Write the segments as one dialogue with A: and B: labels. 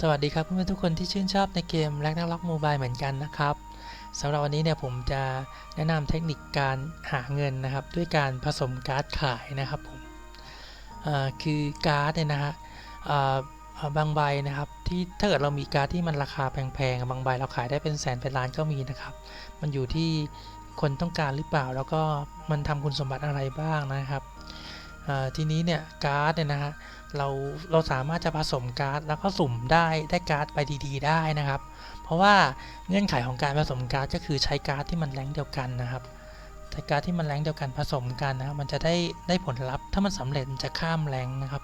A: สวัสดีครับเพื่อนๆทุกคนที่ชื่นชอบในเกมแร็กนักล็อกมบายเหมือนกันนะครับสำหรับวันนี้เนี่ยผมจะแนะนำเทคนิคการหาเงินนะครับ ด้วยการผสมการ์ดขายนะครับผมคือการ์ดเนี่ยนะฮะบางใบนะครับที่ถ้าเกิดเรามีการ์ดที่มันราคาแพงๆบางใบเราขายได้เป็นแสนเป็นล้านก็มีนะครับ มันอยู่ที่คนต้องการหรือเปล่า แล้วก็มันทำคุณสมบัติอะไรบ้างนะครับทีนี้เนี่ยการ์ดเนี่ยนะฮะเราเราสามารถจะผสมการ์ดแล้วก็สุ่มได้ได้การ์ดไปดีๆ ได้นะครับ เพราะว่าเงื่อนไขของการผสมการ์ดก็คือใช้การ์ดที่มันแรงเดียวกันนะครับใช้การ์ดที่มันแรงเดียวกันผสมกันนะครับมันจะได้ได้ผลลัพธ์ถ้ามันสำเร็จมันจะข้ามแรงนะครับ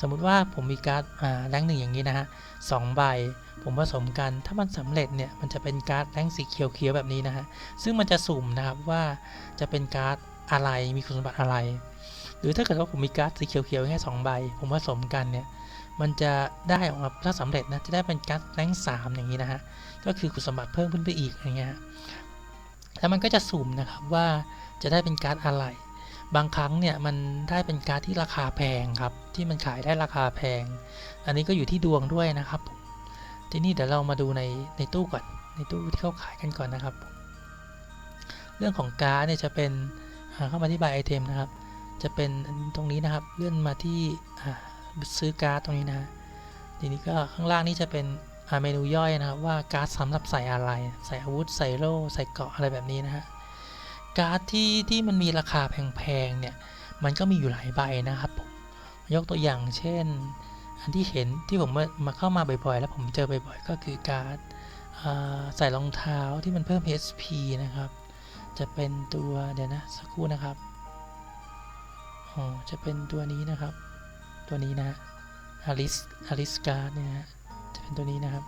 A: สมมุติว่าผมมีการ์ดอ่าแรงหนึ่งอย่างนี้นะฮะสองใบผมผสมกัน ถ้ามันสำเร็จเนี่ยมันจะเป็นการ์ดแรงสีเขียวๆแบบนี้นะฮะซึ่งมันจะสุ่มนะครับว่าจะเป็นการ์ดอะไรมีคุณสมบัติอะไร หรือถ้าเกิดว่าผมมีการ์ดสีเขียวๆแค่2ใบ ผมผสมกันเนี่ยมันจะได้ออกมาถ้าสำเร็จนะจะได้เป็นการ์ดแรงสามอย่างนี้นะฮะก็คือคุณสมบัติเพิ่มขึ้นไปอีกอย่างเงี้ยแล้วมันก็จะสุ่มนะครับว่าจะได้เป็นการ์ดอะไร บางครั้งเนี่ยมันได้เป็นการ์ดที่ราคาแพงครับที่มันขายได้ราคาแพง อันนี้ก็อยู่ที่ดวงด้วยนะครับทีนี้เดี๋ยวเรามาดูในในตู้ก่อนในตู้ที่เขาขายกันก่อนนะครับ เรื่องของการ์ดเนี่ยจะเป็นอ่าเข้ามาที่ใบไอเทมนะครับ จะเป็นตรงนี้นะครับเลื่อนมาที่ซื้อการ์ดตรงนี้นะทีนี้ก็ข้างล่างนี่จะเป็นเมนูย่อยนะครับว่าการ์ดสำหรับใส่อะไรใส่อาวุธใส่โล่ใส่เกราะอะไรแบบนี้นะฮะการ์ดที่ที่มันมีราคาแพงๆเนี่ยมันก็มีอยู่หลายใบนะครับผมยกตัวอย่างเช่น อันที่เห็นที่ผมมาเข้ามาบ่อยๆ แล้วผมเจอบ่อยๆ ก็คือการ์ดใส่รองเท้าที่มันเพิ่ม HP นะครับ จะเป็นตัวเดี๋ยวนะสักครู่นะครับ อ๋อจะเป็นตัวนี้นะครับ ตัวนี้นะอลิสอลิสการ์ดเนี่ยฮะจะเป็นตัวนี้นะครับ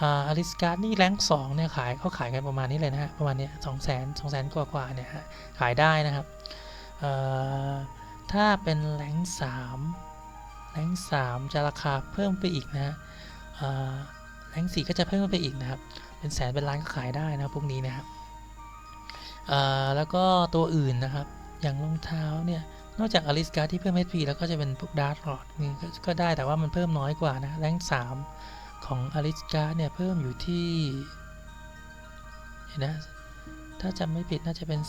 A: อ่าอลิสการ์ดนี่แรงสองเนี่ยขายเขาขายกันประมาณนี้เลยนะฮะประมาณเนี้ยสองแสนสองแสนกว่ากว่าเนี่ยฮะขายได้นะครับเอ่อถ้าเป็นแรงสามแรงสามจะราคาเพิ่มไปอีกนะฮะอ่าแรงสี่ก็จะเพิ่มไปอีกนะครับ เป็นแสนเป็นล้านก็ขายได้นะพวกนี้นะครับแล้วก็ตัวอื่นนะครับ อย่างรองเท้าเนี่ย นอกจากอลิสการ์ที่เพิ่ม HP แล้วก็จะเป็นพวกดาร์ r รอดนี่ก็ได้แต่ว่ามันเพิ่มน้อยกว่านะแรงสามของอลิสการ์เนี่ยเพิ่มอยู่ที่เห็นนะถ้าจำไม่ผิดน่าจะเป็น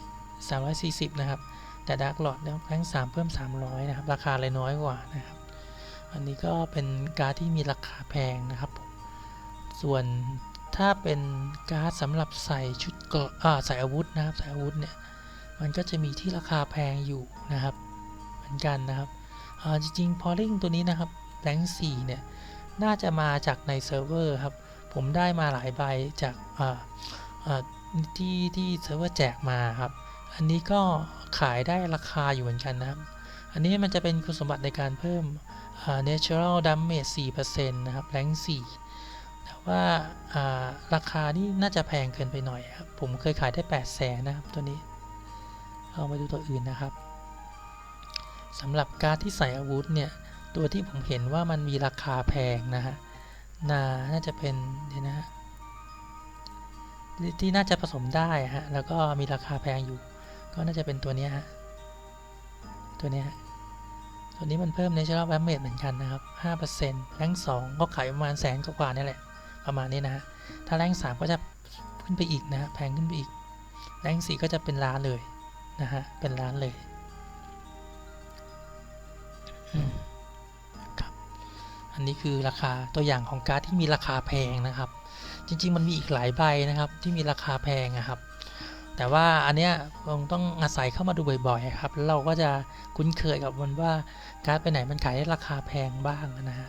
A: 300 340 นะครับ แต่ดาร์ r รอดแล้วแรงสามเพิ่ม 300 นะครับ ราคาเลยน้อยกว่านะครับ อันนี้ก็เป็นการ์ดที่มีราคาแพงนะครับ ส่วนถ้าเป็นการ์ดสำหรับใส่ชุดเกราะใส่อาวุธนะครับใส่อาวุธเนี่ย มันก็จะมีที่ราคาแพงอยู่นะครับ เหมือนกันนะครับจริงๆพอลิงตัวนี้นะครับแรงสี่เนี่ย น่าจะมาจากในเซิร์ฟเวอร์ครับ ผมได้มาหลายใบจากที่ที่เซิร์ฟเวอร์แจกมาครับ อันนี้ก็ขายได้ราคาอยู่เหมือนกันนะครับ อันนี้มันจะเป็นคุณสมบัติในการเพิ่ม natural damage 4%นะครับแรง4แต่ว่าาราคานี่น่าจะแพงเกินไปหน่อยครับ ผมเคยขายได้8 0 0แสนนะครับตัวนี้ เอามาดูตัวอื่นนะครับสำหรับการ์ดที่ใส่อาวุธเนี่ย ตัวที่ผมเห็นว่ามันมีราคาแพงนะฮะนาน่าจะเป็นเดี๋ยวนะฮะที่น่าจะผสมได้ฮะ แล้วก็มีราคาแพงอยู่ ก็น่าจะเป็นตัวนี้ฮะ ตัวนี้ฮะ ตัวนี้มันเพิ่ม natural damage เหมือนกันนะครับ 5%แรง2ก็ขายประมาณแสนกว่าๆนี่แหละ ประมาณนี้นะฮะ ถ้าแรง3ก็จะขึ้นไปอีกนะฮะ แพงขึ้นไปอีก แรง4ก็จะเป็นล้านเลย นะฮะ เป็นร้านเลยครับ อันนี้คือราคาตัวอย่างของการ์ดที่มีราคาแพงนะครับ จริง ๆ มันมีอีกหลายใบนะครับ ที่มีราคาแพงอะครับ แต่ว่าอันเนี้ยคงต้องอาศัยเข้ามาดูบ่อยๆครับ เราก็จะคุ้นเคยกับมันว่าการ์ดไปไหนมันขายได้ราคาแพงบ้างนะฮะ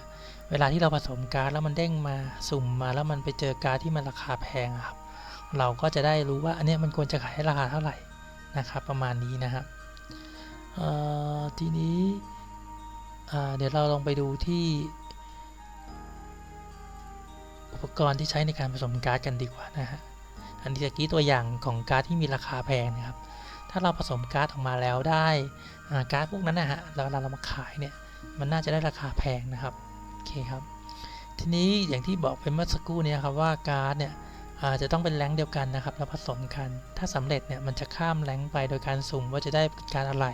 A: เวลาที่เราผสมการ์ดแล้วมันเด้งมาสุ่มมาแล้วมันไปเจอการ์ดที่มันราคาแพงครับ เราก็จะได้รู้ว่าอันเนี้ยมันควรจะขายให้ราคาเท่าไหร่ นะครับ ประมาณนี้นะครับทีนี้เดี๋ยวเราลองไปดูที่ อุปกรณ์ที่ใช้ในการผสมการ์ดกันดีกว่านะฮะอันนี้ตะกี้ตัวอย่างของการ์ดที่มีราคาแพงนะครับ ถ้าเราผสมการ์ดออกมาแล้วได้อ่าการ์ดพวกนั้นนะฮะเราเราเรามาขายเนี่ยมันน่าจะได้ราคาแพงนะครับโอเคครับ ทีนี้อย่างที่บอกไปเมื่อสักครู่นี้ครับว่าการ์ดเนี่ย จจะต้องเป็นแรงเดียวกันนะครับแล้วผสมกัน ถ้าสำเร็จเนี่ยมันจะข้ามแรงไปโดยการสุ่มว่าจะได้การอะไร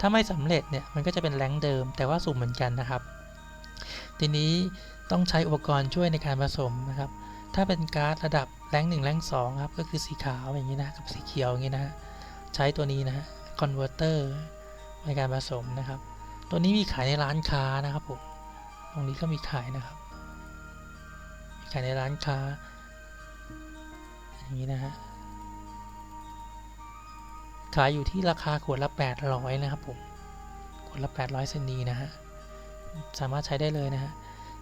A: ถ้าไม่สำเร็จเนี่ยมันก็จะเป็นแรงเดิม แต่ว่าสุ่มเหมือนกันนะครับ ทีนี้ต้องใช้อุปกรณ์ช่วยในการผสมนะครับ ถ้าเป็นการ์ดระดับแรงหนึ่งแรงสองครับก็คือสีขาวอย่างนี้นะกับสีเขียวอย่างนี้นะฮะใช้ตัวนี้นะฮะคอนเวอร์เตอร์ในการผสมนะครับ ตัวนี้มีขายในร้านค้านะครับผมตรงนี้ก็มีขายนะครับ มีขายในร้านค้า อย่างนี้นะฮะขายอยู่ที่ราคาขวดละ 800 นะครับผมขวดละ 800เซนดีนะฮะสามารถใช้ได้เลยนะฮะ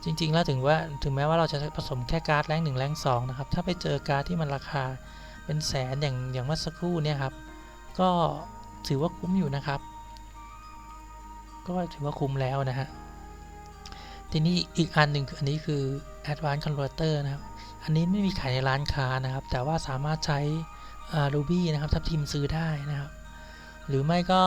A: จริง ๆ แล้วถึงว่าถึงแม้ว่าเราจะผสมแค่การ์ดแรงหนึ่งแรงสองนะครับ ถ้าไปเจอการ์ดที่มันราคาเป็นแสนอย่างอย่างเมื่อสักครู่เนี่ยครับ ก็ถือว่าคุ้มอยู่นะครับ ก็ถือว่าคุ้มแล้วนะฮะทีนี้อีกอันหนึ่งคืออันนี้คือ Advanced Converter นะครับ อันนี้ไม่มีขายในร้านค้านะครับ แต่ว่าสามารถใช้รูบี้นะครับทับทิมซื้อได้นะครับ หรือไม่ก็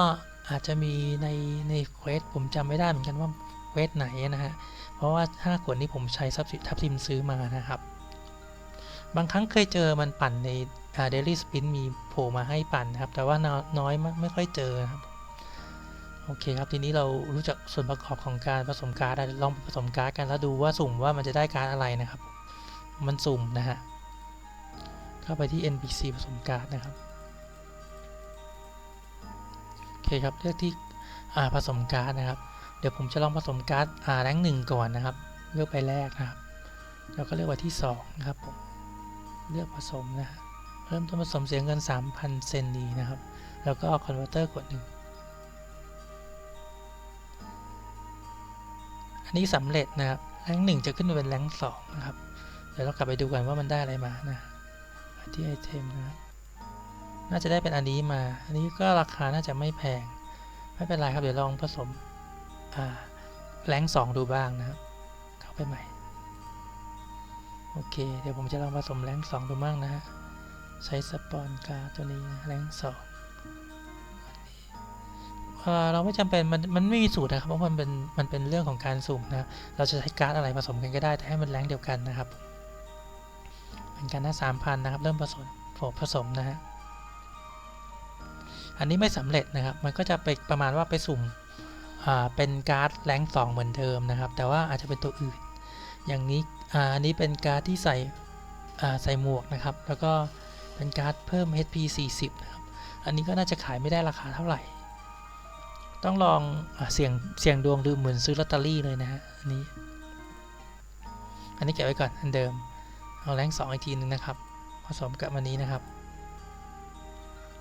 A: อาจจะมีในในเควสผมจำไม่ได้เหมือนกันว่าเควสไหนนะฮะ เพราะว่าถ้าขวดนี้ผมใช้ทับทับทิมซื้อมานะครับ บางครั้งเคยเจอมันปั่นในเดลี่สปินมีโผล่มาให้ปั่นนะครับ แต่ว่าน้อยไม่ค่อยเจอครับ โอเคครับทีนี้เรารู้จักส่วนประกอบของการผสมการ์ดลองผสมการ์ดกันแล้วดูว่าสุ่มว่ามันจะได้การ์ดอะไรนะครับ มันสุ่มนะฮะเข้าไปที่ NPC ผสมการ์ดนะครับโอเคครับเลือกที่ผสมการ์ดนะครับ เดี๋ยวผมจะลองผสมการ์ดแรงหนึ่งก่อนนะครับ เลือกไปแรกนะครับแล้วก็เลือกไปที่2นะครับผมเลือกผสมนะฮะเริ่มต้นผสมเสียเงิน 3,000 เซนดีนะครับ แล้วก็คอนเวอร์เตอร์กดห นึ่งอันนี้สำเร็จนะครับแรงหนึ่งจะขึ้นมาเป็นแรงสองนะครับ เดี๋ยวเรากลับไปดูกันว่ามันได้อะไรมานะที่ไอเทมนะน่าจะได้เป็นอันนี้มา อันนี้ก็ราคาน่าจะไม่แพง ไม่เป็นไรครับ เดี๋ยวลองผสมแรงสองดูบ้างนะครับ เข้าไปใหม่ โอเค เดี๋ยวผมจะลองผสมแรงสองดูบ้างนะฮะ ใช้สปอนการ์ตัวนี้แรงสอง เราไม่จำเป็นมันมันไม่มีสูตรนะครับเพราะมันเป็นมันเป็นเรื่องของการสุ่มนะเราจะใช้การ์ดอะไรผสมกันก็ได้แต่ให้มันแรงเดียวกันนะครับ เป็นการหน้าสามพันนะครับ เริ่มผสมผสมนะฮะอันนี้ไม่สำเร็จนะครับ มันก็จะไปประมาณว่าไปสุ่มเป็นการ์ดแรงสองเหมือนเดิมนะครับ แต่ว่าอาจจะเป็นตัวอื่น อย่างนี้อันนี้เป็นการ์ดที่ใส่ใส่หมวกนะครับ แล้วก็เป็นการ์ดเพิ่ม HP 40นะครับอันนี้ก็น่าจะขายไม่ได้ราคาเท่าไหร่ ต้องลองอเสี่ยงเสี่ยงดวงดูเหมือนซื้อลอตเตอรี่เลยนะฮะอันนี้ อันนี้เก็บไว้ก่อนอันเดิม เอาแรงสองอีกทีนึงนะครับ ผสมกับอันนี้นะครับ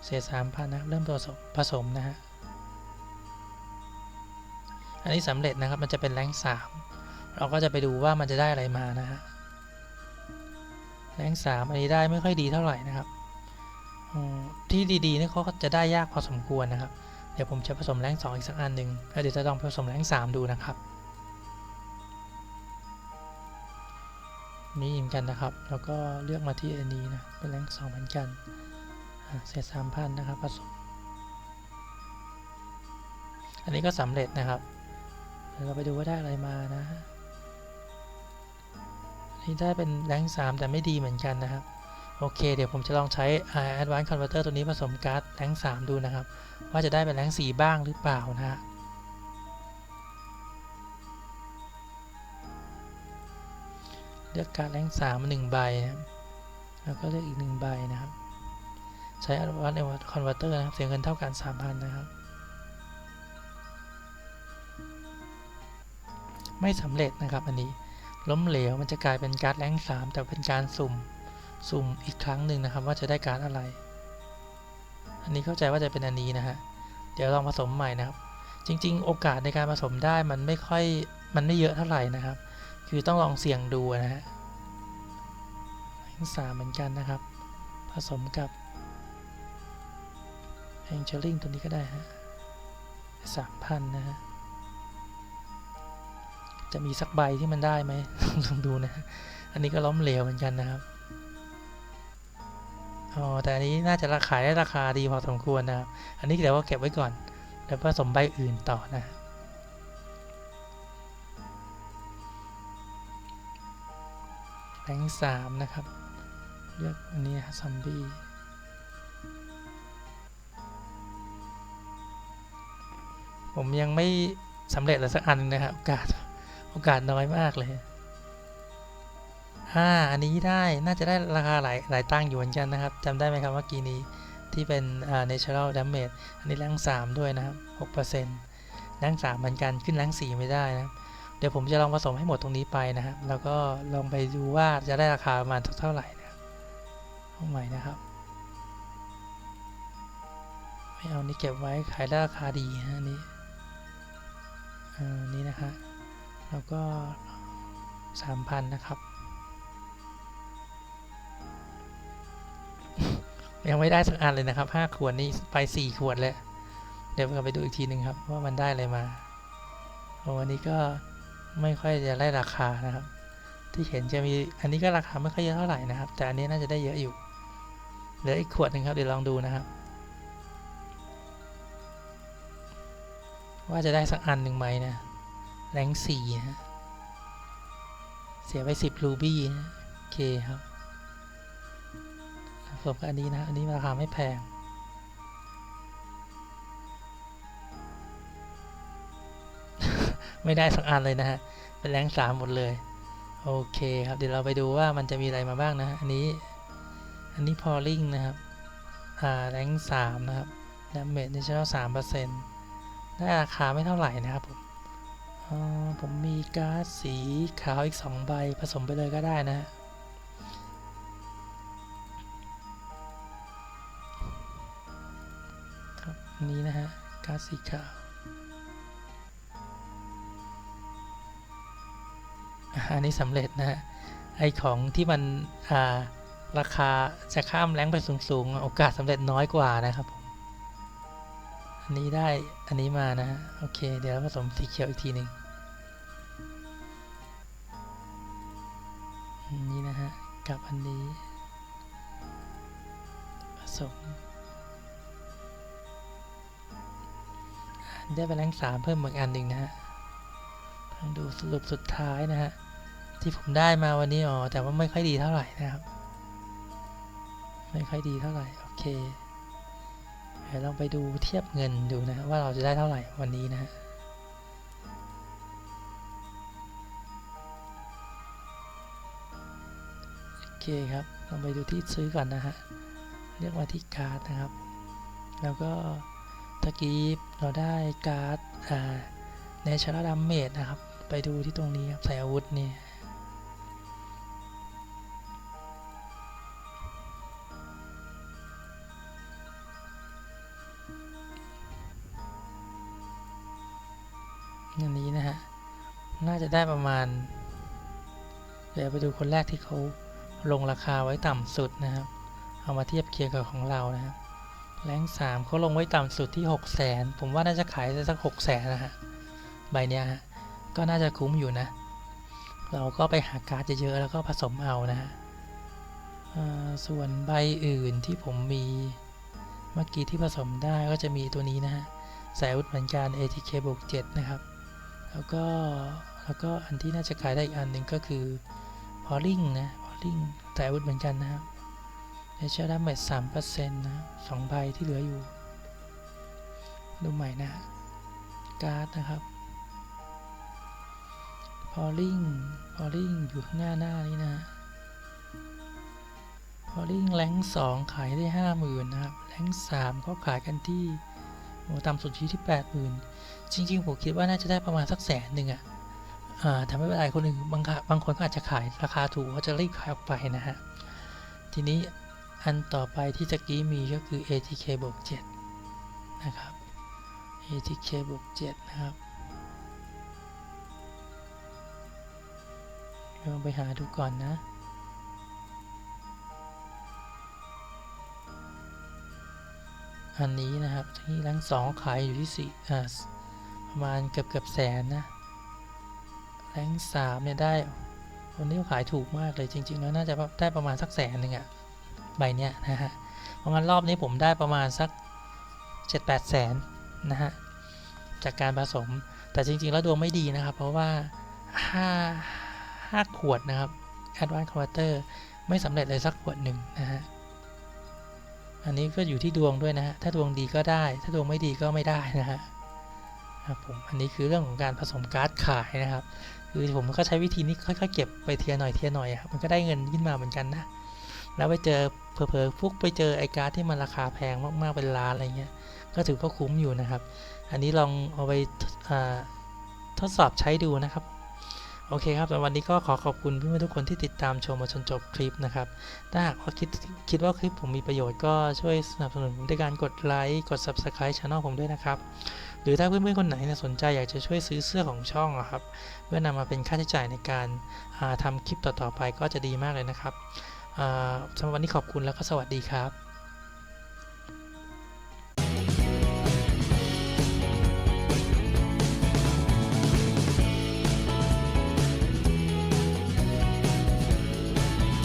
A: เศษสามพันนะครับเริ่มผสมผสมนะฮะอันนี้สำเร็จนะครับมันจะเป็นแรงสามเราก็จะไปดูว่ามันจะได้อะไรมานะฮะแรงสามอันนี้ได้ไม่ค่อยดีเท่าไหร่นะครับที่ดีๆนี่เขาก็จะได้ยากพอสมควรนะครับ เดี๋ยวผมจะผสมแรงสองอีกสักอันหนึ่งแล้วเดี๋ยวจะลองผสมแรงสามดูนะครับ นี่เหมือนกันนะครับ แล้วก็เลือกมาที่อันนี้นะ เป็นแรงสองเหมือนกันเศษสามพันนะครับผสม อันนี้ก็สำเร็จนะครับเดี๋ยวเราไปดูว่าได้อะไรมานะนี่ได้เป็นแรง3แต่ไม่ดีเหมือนกันนะครับ โอเค เดี๋ยวผมจะลองใช้ Advanced Converter ตัวนี้ผสมการ์ดแรง3ดูนะครับ ว่าจะได้เป็นแรง4บ้างหรือเปล่านะฮะเลือกการ์ดแรง3มา1ใบนะครับแล้วก็เลือกอีก1ใบนะครับ ใช้ Advanced Converter นะครับเสียเงินเท่ากัน3,000นะครับ ไม่สำเร็จนะครับอันนี้ล้มเหลวมันจะกลายเป็นการ์ดแรงสามแต่เป็นการสุ่ม สุ่มอีกครั้งหนึ่งนะครับว่าจะได้การ์ดอะไร อันนี้เข้าใจว่าจะเป็นอันนี้นะฮะ เดี๋ยวลองผสมใหม่นะครับ จริง ๆ โอกาสในการผสมได้มันไม่ค่อยมันไม่เยอะเท่าไหร่นะครับ คือต้องลองเสี่ยงดูนะฮะแรงสามเหมือนกันนะครับ ผสมกับแองเจลิงตัวนี้ก็ได้ฮะสามพันนะฮะ จะมีสักใบที่มันได้ไหมลองดูนะ อันนี้ก็ล้มเหลวเหมือนกันนะครับ อ๋อแต่อันนี้น่าจะราคาได้ราคาดีพอสมควรนะครับ อันนี้เดี๋ยวว่าเก็บไว้ก่อนเดี๋ยวผสมใบอื่นต่อนะแรงค์สามนะครับ เลือกอันนี้ซอมบี้ผมยังไม่สำเร็จเลยสักอันนะครับ โอกาส โอกาสน้อยมากเลย อ่าอันนี้ได้น่าจะได้ราคาหลายหลายตังค์อยู่เหมือนกันนะครับจำได้ไหมครับเมื่อกี้นี้ที่เป็นอ่า natural damage อันนี้แรง3 ด้วยนะครับ6%แรง3เหมือนกันขึ้นแรง4 ไม่ได้นะครับเดี๋ยวผมจะลองผสมให้หมดตรงนี้ไปนะครับแล้วก็ลองไปดูว่าจะได้ราคาประมาณเท่าไหร่นะครับเอาใหม่นะครับไม่เอานี่เก็บไว้ขายได้ราคาดีนะนี้อ่านี่นะฮะแล้วก็ 3,000 นะครับ ยังไม่ได้สักอันเลยนะครับ5ขวดนี้ไป4ขวดแล้วเดี๋ยวเราไปดูอีกทีหนึ่งครับว่ามันได้อะไรมาโอ้อันนี้ก็ไม่ค่อยจะได้ราคานะครับ ที่เห็นจะมีอันนี้ก็ราคาไม่ค่อยเยอะเท่าไหร่นะครับ แต่อันนี้น่าจะได้เยอะอยู่เหลืออีกขวดหนึ่งครับเดี๋ยวลองดูนะครับ ว่าจะได้สักอันหนึ่งไหมนะแรงสี่นะเสียไปสิบรูบี้นะโอเคครับ สมกับอันนี้นะ อันนี้ราคาไม่แพง ไม่ได้สักอันเลยนะฮะ เป็นแรงสามหมดเลย โอเคครับ เดี๋ยวเราไปดูว่ามันจะมีอะไรมาบ้างนะ อันนี้ อันนี้พอลิงนะครับ อ่า แรงสามนะครับดาเมจในชั่วสามเปอร์เซ็นต์ได้ราคาไม่เท่าไหร่นะครับผมอ่าผมมีการ์ดสีขาวอีก 2 ใบผสมไปเลยก็ได้นะ นี้นะฮะการ์ดสีขาวอันนี้สำเร็จนะฮะไอของที่มันอ่าราคาจะข้ามแรงไปสูงๆ โอกาสสำเร็จน้อยกว่านะครับผมอันนี้ได้อันนี้มานะฮะโอเค เดี๋ยวผสมสีเขียวอีกทีหนึ่งนนี้นะฮะกับอันนี้ผสม ได้ไปแรงสามเพิ่มอีกอันหนึ่งนะฮะลองดูสรุปสุดท้ายนะฮะ ที่ผมได้มาวันนี้อ๋อแต่ว่าไม่ค่อยดีเท่าไหร่นะครับ ไม่ค่อยดีเท่าไหร่ โอเคเดี๋ยวลองไปดูเทียบเงินดูนะฮะว่าเราจะได้เท่าไหร่วันนี้นะฮะโอเคครับลองไปดูที่ซื้อก่อนนะฮะเลือกมาที่การ์ดนะครับ แล้วก็ ตะกี้เราได้การ์ดอ่าในชาร์ดัมเมดนะครับ ไปดูที่ตรงนี้ครับใส่อาวุธนี่อันนี้นะฮะ น่าจะได้ประมาณ เดี๋ยวไปดูคนแรกที่เขาลงราคาไว้ต่ำสุดนะครับ เอามาเทียบเคียงกับของเรานะครับ แรงสามเขาลงไว้ต่ำสุดที่6 0 0 0 0ผมว่าน่าจะขายได้สัก6 0 0 0 0 0นะฮะใบเนี้ยฮะก็น่าจะคุ้มอยู่นะ เราก็ไปหาการ์ดเยอะๆแล้วก็ผสมเอานะฮะส่วนใบอื่นที่ผมมีเมื่อกี้ที่ผสมได้ก็จะมีตัวนี้นะฮะสายอาวุธเหมือนกัน ATK บวก7นะครับ แล้วก็แล้วก็อันที่น่าจะขายได้อีกอันหนึ่งก็คือพอลิงนะพอลิงสายอาวุธเหมือนกันนะครับ เดชดาเมจสามเปอร์เซ็นต์นะสองใบที่เหลืออยู่ ดูใหม่นะฮะการ์ดนะครับพอลิงพอลิงอยู่ข้างหน้าหน้านี้นะฮะพอลิงแรงสองขายได้ห้าหมื่นนะครับแรงสามก็ขายกันที่โอ้ต่ำสุดที่ที่แปดหมื่นจริง ๆ ผมคิดว่าน่าจะได้ประมาณสักแสนหนึ่งอะอ่าแต่ไม่เป็นไรคนอื่นบางบางคนก็อาจจะขายราคาถูกก็จะรีบขายออกไปนะฮะทีนี้ อันต่อไปที่ตะกี้มีก็คือ ATK บวก7นะครับ ATK บวก7นะครับลองไปหาดูก่อนนะอันนี้นะครับที่แรงสองขายอยู่ที่สี่อ่าประมาณเกือบเกือบแสนนะแรงสามเนี่ยได้วันนี้ขายถูกมากเลยจริง ๆ แล้วน่าจะได้ประมาณสักแสนหนึ่งอะ ใบเนี้ยนะฮะ เพราะงั้นรอบนี้ผมได้ประมาณสัก 7-8 แสนนะฮะ จากการผสม แต่จริง ๆ แล้วดวงไม่ดีนะครับ เพราะว่า 5 5 ขวดนะครับ Advanced Converter ไม่สำเร็จเลยสักขวดหนึ่งนะฮะ อันนี้ก็อยู่ที่ดวงด้วยนะฮะ ถ้าดวงดีก็ได้ ถ้าดวงไม่ดีก็ไม่ได้นะฮะครับผมอันนี้คือเรื่องของการผสมการ์ดขายนะครับ คือผมก็ใช้วิธีนี้ค่อยๆเก็บไปเทียหน่อยเทียหน่อยครับมันก็ได้เงินขึ้นมาเหมือนกันนะ แล้วไปเจอเผลอๆฟุกไปเจอไอการ์ดที่มันราคาแพงมากๆเป็นล้านอะไรเงี้ยก็ถือว่าคุ้มอยู่นะครับ อันนี้ลองเอาไปทดสอบใช้ดูนะครับโอเคครับวันนี้ก็ขอขอบคุณเพื่อนๆทุกคนที่ติดตามชมมาจนจบคลิปนะครับ ถ้าหากว่าคิดคิดว่าคลิปผมมีประโยชน์ก็ช่วยสนับสนุนผมด้วยการกดไลค์ กด Subscribe channel ผมด้วยนะครับ หรือถ้าเพื่อนๆคนไหนสนใจอยากจะช่วยซื้อเสื้อของช่องอะครับ เพื่อนำมาเป็นค่าใช้จ่ายในการาทำคลิปต่อๆไปก็จะดีมากเลยนะครับ สำหรับวันนี้ขอบคุณแล้วก็สวัสดีครับ